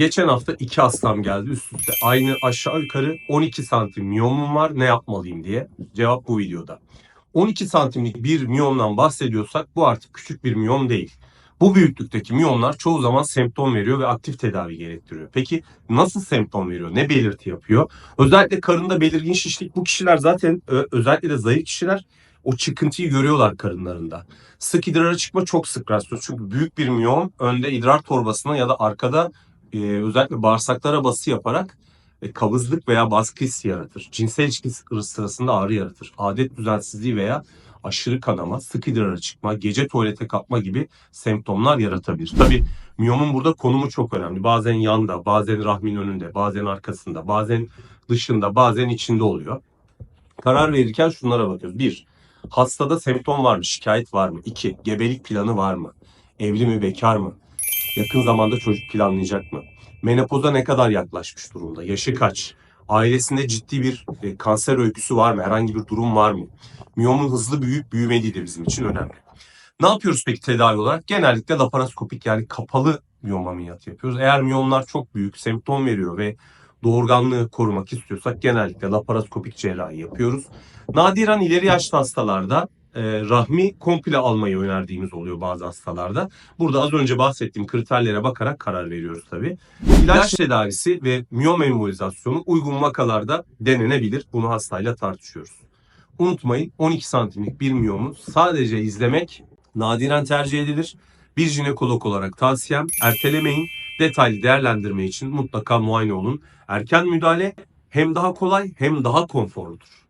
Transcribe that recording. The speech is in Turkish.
Geçen hafta iki hastam geldi üst üste. Aynı aşağı yukarı 12 santim miyomum var ne yapmalıyım diye. Cevap bu videoda. 12 santimlik bir miyomdan bahsediyorsak bu artık küçük bir miyom değil. Bu büyüklükteki miyomlar çoğu zaman semptom veriyor ve aktif tedavi gerektiriyor. Peki nasıl semptom veriyor? Ne belirti yapıyor? Özellikle karında belirgin şişlik bu kişiler zaten özellikle de zayıf kişiler o çıkıntıyı görüyorlar karınlarında. Sık idrara çıkma çok sık rastlıyoruz. Çünkü büyük bir miyom önde idrar torbasına ya da arkada e, özellikle bağırsaklara bası yaparak e, kabızlık veya baskı hissi yaratır. Cinsel ilişki sırasında ağrı yaratır. Adet düzensizliği veya aşırı kanama, sık idrara çıkma, gece tuvalete kalkma gibi semptomlar yaratabilir. Tabii miyomun burada konumu çok önemli. Bazen yanda, bazen rahmin önünde, bazen arkasında, bazen dışında, bazen içinde oluyor. Karar verirken şunlara bakıyoruz. Bir, hastada semptom var mı? Şikayet var mı? İki, gebelik planı var mı? Evli mi, bekar mı? Yakın zamanda çocuk planlayacak mı? Menopoza ne kadar yaklaşmış durumda? Yaşı kaç? Ailesinde ciddi bir e, kanser öyküsü var mı? Herhangi bir durum var mı? Miyomun hızlı büyüyüp büyümediği de bizim için önemli. Ne yapıyoruz peki tedavi olarak? Genellikle laparoskopik yani kapalı miyom ameliyatı yapıyoruz. Eğer miyomlar çok büyük, semptom veriyor ve doğurganlığı korumak istiyorsak genellikle laparoskopik cerrahi yapıyoruz. Nadiren ileri yaşlı hastalarda e, rahmi komple almayı önerdiğimiz oluyor bazı hastalarda. Burada az önce bahsettiğim kriterlere bakarak karar veriyoruz tabii. İlaç tedavisi ve miyom embolizasyonu uygun vakalarda denenebilir. Bunu hastayla tartışıyoruz. Unutmayın 12 santimlik bir miyomu sadece izlemek nadiren tercih edilir. Bir jinekolog olarak tavsiyem ertelemeyin. Detaylı değerlendirme için mutlaka muayene olun. Erken müdahale hem daha kolay hem daha konforludur.